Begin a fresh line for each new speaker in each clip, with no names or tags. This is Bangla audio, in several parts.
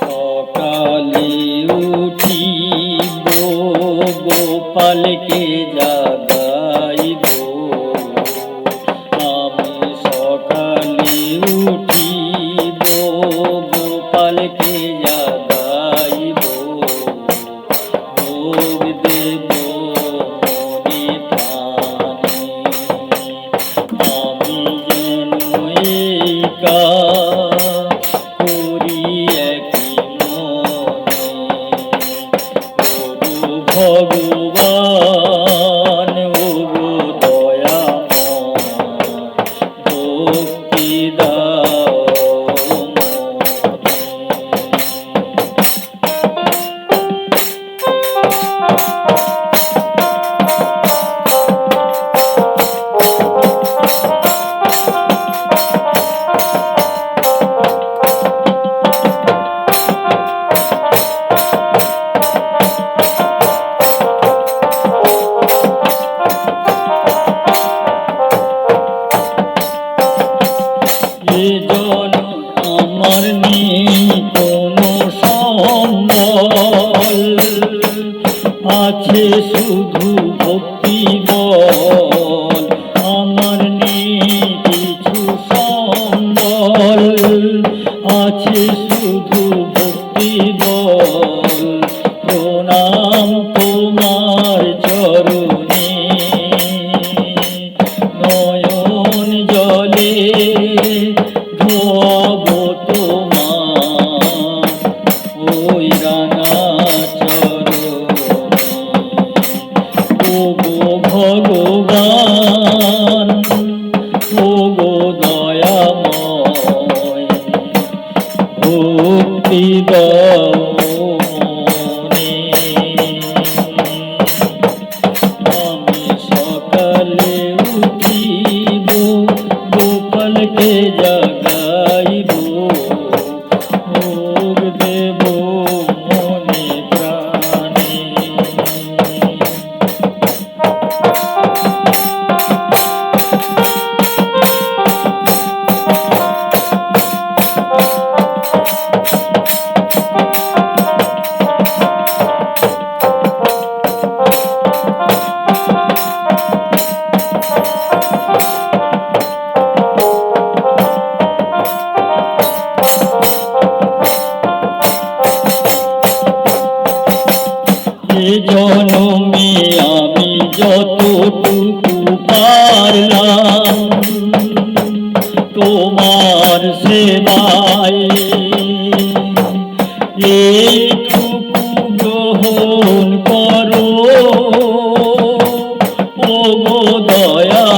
সকালে উঠিব গোপালকে যা কম্বল আছে শুধু ভক্ত গাইবো জনমে আমি যতটুকু পারলাম তোমার সেবায় এইটুকু গ্রহণ করো। ও দয়া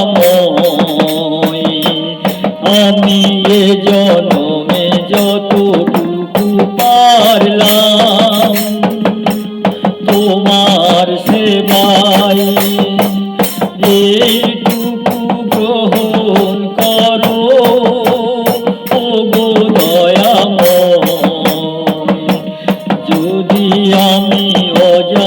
আমি অজ